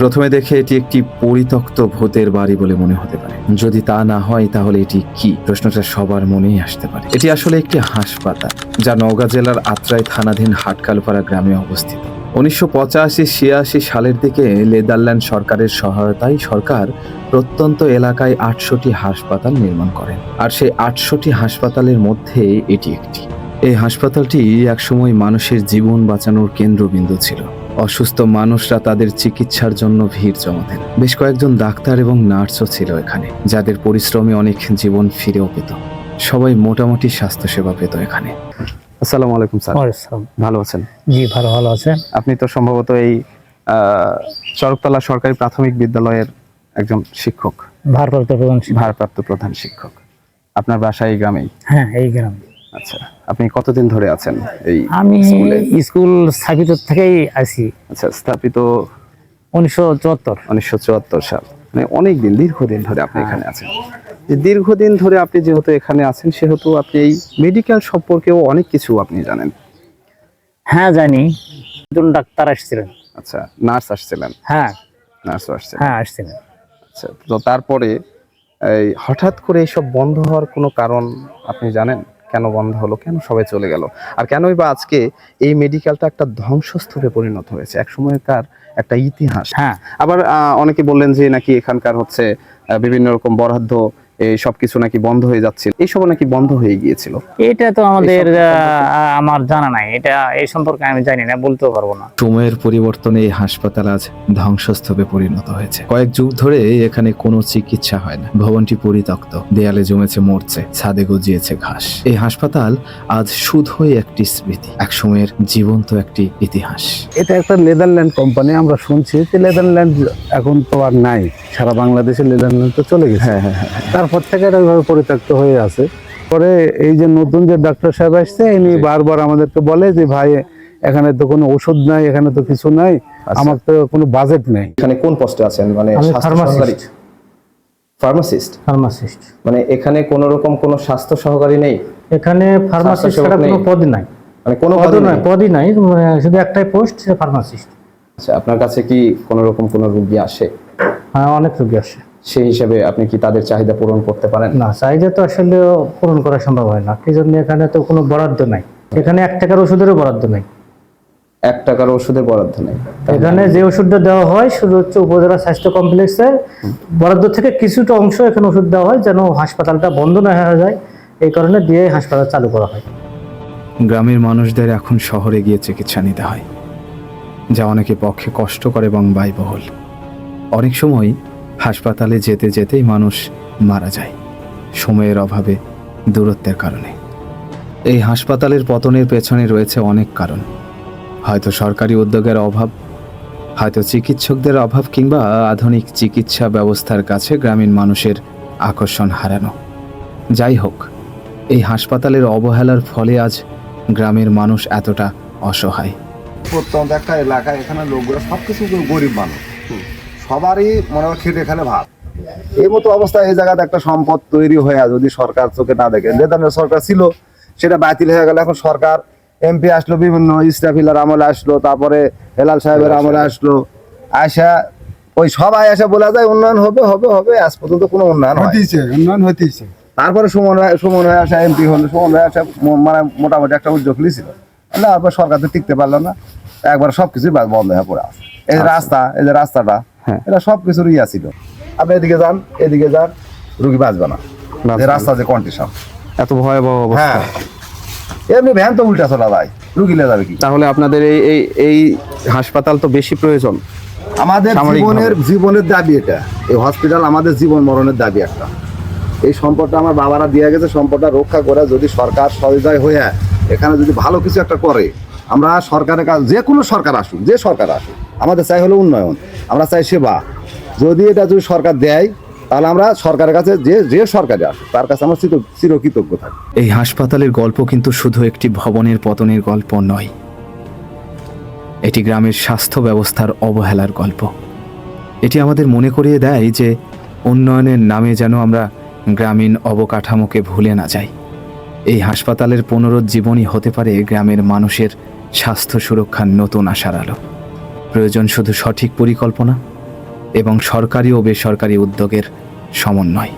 প্রথমে দেখে এটি একটি পরিত্যক্ত ভূতের বাড়ি বলে মনে হতে পারে। যদি তা না হয়, তাহলে এটি কি? প্রশ্নটা সবার মনেই আসতে পারে। এটি আসলে একটি হাসপাতাল, যা নওগাঁ জেলার আত্রাই থানাধীন হাটকালপাড়া গ্রামে অবস্থিত। উনিশশো পঁচাশি ছিয়াশি সালের দিকে নেদারল্যান্ড সরকারের সহায়তায় সরকার প্রত্যন্ত এলাকায় আটশোটি হাসপাতাল নির্মাণ করেন। আর সেই আটশোটি হাসপাতালের মধ্যে এটি একটি। এই হাসপাতালটি একসময় মানুষের জীবন বাঁচানোর কেন্দ্রবিন্দু ছিল। অসুস্থ মানুষরা তাদের চিকিৎসার জন্য ভিড় জমাতেন। বেশ কয়েকজন ডাক্তার এবং নার্সও ছিল এখানে যাদের পরিশ্রমে অনেক জীবন ফিরেও পেত। সবাই মোটামুটি স্বাস্থ্যসেবা পেত এখানে। আসসালামু আলাইকুম স্যার। ভালো আছেন? জি ভালো ভালো আছেন। আপনি তো সম্ভবত এই আহ, চরকতলা সরকারি প্রাথমিক বিদ্যালয়ের একজন শিক্ষক। ভারপ্রাপ্ত প্রধান। ভারপ্রাপ্ত প্রধান শিক্ষক। আপনার বাসা এই গ্রামেই? হ্যাঁ এই গ্রাম। আচ্ছা আপনি কতদিন ধরে আছেন এই আমি স্কুলে? স্থাপিত থেকেই আছি আচ্ছা স্থাপিত উনিশশো চুয়াত্তর। উনিশশো চুয়াত্তর সাল। মানে অনেক দিন দীর্ঘদিন ধরে আপনি এখানে আছেন। যে দীর্ঘদিন ধরে আপনি যেহেতু এখানে আছেন সেহেতু আপনি এই মেডিকেল সম্পর্কেও অনেক কিছু আপনি জানেন। হ্যাঁ জানি। একজন ডাক্তার আসছিলেন। আচ্ছা নার্স আসছিলেন? হ্যাঁ। নার্সও আসছিলেন। হ্যাঁ আসছিলেন। আচ্ছা তো তারপরে এই হঠাৎ করে এইসব বন্ধ হওয়ার কোনো কারণ আপনি জানেন? কেন বন্ধ হলো কেন সবাই চলে গেল আর কেনই বা আজকে এই মেডিকেলটা একটা ধ্বংসস্তূপে পরিণত হয়েছে? এক সময়কার একটা ইতিহাস। হ্যাঁ। আবার আহ, অনেকে বললেন যে নাকি এখানকার হচ্ছে বিভিন্ন রকম বরাদ্দ এই সবকিছু নাকি বন্ধ হয়ে যাচ্ছিল। এইসব নাকি বন্ধ হয়ে গিয়েছিল। এটা তো আমাদের আমার জানা নাই। এটা এই সম্পর্কে আমি জানি না বলতেও পারব না। সময়ের পরিবর্তনে এই হাসপাতাল আজ ধ্বংসস্তূপে পরিণত হয়েছে। কয়েক যুগ ধরে এখানে কোনো চিকিৎসা হয় না। ভবনটি পরিত্যক্ত দেয়ালে জমেছে মরছে ছাদে গজিয়েছে ঘাস। এই হাসপাতাল আজ শুধুই একটি স্মৃতি এক সময়ের জীবন্ত একটি ইতিহাস। এটা একটা নেদারল্যান্ড কোম্পানি আমরা শুনছি যে নেদারল্যান্ড এখন তো আর নাই। সারা বাংলাদেশে নেদারল্যান্ড তো চলে গেছে। হ্যাঁ হ্যাঁ হ্যাঁ তারপর থেকে এটা ওইভাবে পরিত্যক্ত হয়ে আছে। পরে এই যে নতুন যে ডাক্তার সাহেব আসছে ইনি বারবার আমাদেরকে বলে যে ভাই এখানে তো কোনো ওষুধ নাই এখানে তো কিছু নাই আমার তো কোনো বাজেট নেই। এখানে কোন পোস্টে আছেন? মানে ফার্মাসিস্ট ফার্মাসিস্ট মানে এখানে কোন রকম কোনো স্বাস্থ্য সহকারী নেই? এখানে ফার্মাসিস্ট ছাড়া কোনো নেই? পদই নাই। মানে কোনো পদই নাই পদই নাই মানে শুধু একটাই পোস্ট ফার্মাসিস্ট আচ্ছা আপনার কাছে কি কোনো রকম কোনো রুগী আসে? হ্যাঁ অনেক রোগী আসে। সেই হিসেবে আপনি কি তাদের চাহিদা পূরণ করতে পারেন? না চাহিদা তো আসলে পূরণ করা সম্ভব হয় না। কি জন্য এখানে তো কোনো বরাদ্দ নাই। এখানে এক টাকার ওষুধেরও বরাদ্দ নাই। এক টাকার ওষুধের বরাদ্দ নেই। এখানে যে ওষুধটা দেওয়া হয় শুধু হচ্ছে উপজেলা স্বাস্থ্য কমপ্লেক্সের বরাদ্দ থেকে কিছুটা অংশ এখানে ওষুধ দেওয়া হয় যেন হাসপাতালটা বন্ধ না হয়ে যায়। এই কারণে দিয়ে হাসপাতাল চালু করা হয়। গ্রামের মানুষদের এখন শহরে গিয়ে চিকিৎসা নিতে হয়। যা অনেকে পক্ষে কষ্টকর এবং ব্যয়বহুল। অনেক সময় হাসপাতালে যেতে যেতেই মানুষ মারা যায়। সময়ের অভাবে, দূরত্বের কারণে। এই হাসপাতালের পতনের পেছনে রয়েছে অনেক কারণ। হয়তো সরকারি উদ্যোগের অভাব, হয়তো চিকিৎসকদের অভাব কিংবা আধুনিক চিকিৎসা ব্যবস্থার কাছে গ্রামীণ মানুষের আকর্ষণ হারানো। যাই হোক, এই হাসপাতালের অবহেলার ফলে আজ গ্রামের মানুষ এতটা অসহায়। প্রত্যন্ত একটা এলাকা, এখানে লোকগুলো সব কিছু গরিব মানুষ। সবারই মনে হয় খেটে খেলে ভাত এই মতো অবস্থা এই জায়গাতে একটা সম্পদ তৈরি হয়ে যদি সরকার চোখে না দেখে যে ধরনের সরকার ছিল সেটা বাতিল হয়ে গেল। এখন সরকার এমপি আসলো বিভিন্ন ইস্টাফিলার আমলে আসলো তারপরে হেলাল সাহেবের আমলে আসলো। আসা ওই সবাই এসে বলা যায় উন্নয়ন হবে হবে হবে আজ পর্যন্ত কোনো উন্নয়ন হতেইছে উন্নয়ন হতেইছে তারপরে সুমন সুমন হয়ে আসা এমপি হলো। সুমন হয়ে আসা মানে মোটামুটি একটা উদ্যোগ নিয়েছিল না তারপর সরকার তো টিকতে পারল না। একবার সবকিছুই বা- বন্ধ হয়ে পড়ে আছে। এই যে রাস্তা এই যে রাস্তাটা। এটা সব কিছুর ইয়া ছিল। আপনি এদিকে যান এদিকে যান রুগী বাঁচবে না। রাস্তা যে কন্ডিশন এত ভয়াবহ হ্যাঁ। এমনি ভ্যান তো উল্টা চলা যায় রুগী যাবে কি? তাহলে আপনাদের এই এই এই হাসপাতাল তো বেশি প্রয়োজন। আমাদের জীবনের জীবনের দাবি এটা। এই হসপিটাল আমাদের জীবন মরণের দাবি একটা। এই সম্পদটা আমার বাবারা দিয়ে গেছে সম্পদটা রক্ষা করে যদি সরকার সহযোগী হয়ে এখানে যদি ভালো কিছু একটা করে আমরা সরকারের কাজ যে কোনো সরকার আসুক যে সরকার আসুক আমাদের চাই হলো উন্নয়ন, আমরা চাই সেবা। যদি এটা যদি সরকার দেয়, তাহলে আমরা সরকারের কাছে যে যে সরকারে আসুক তার কাছে আমরা চির- চিরকৃতজ্ঞ থাকি এই হাসপাতালের গল্প কিন্তু শুধু একটি ভবনের পতনের গল্প নয়, এটি গ্রামের স্বাস্থ্য ব্যবস্থার অবহেলার গল্প। এটি আমাদের মনে করিয়ে দেয় যে, উন্নয়নের নামে যেন আমরা গ্রামীণ অবকাঠামোকে ভুলে না যাই। এই হাসপাতালের পুনরুজ্জীবনই হতে পারে গ্রামের মানুষের স্বাস্থ্য সুরক্ষার নতুন আশার আলো। প্রয়োজন শুধু সঠিক পরিকল্পনা এবং সরকারি ও বেসরকারি উদ্যোগের সমন্বয়।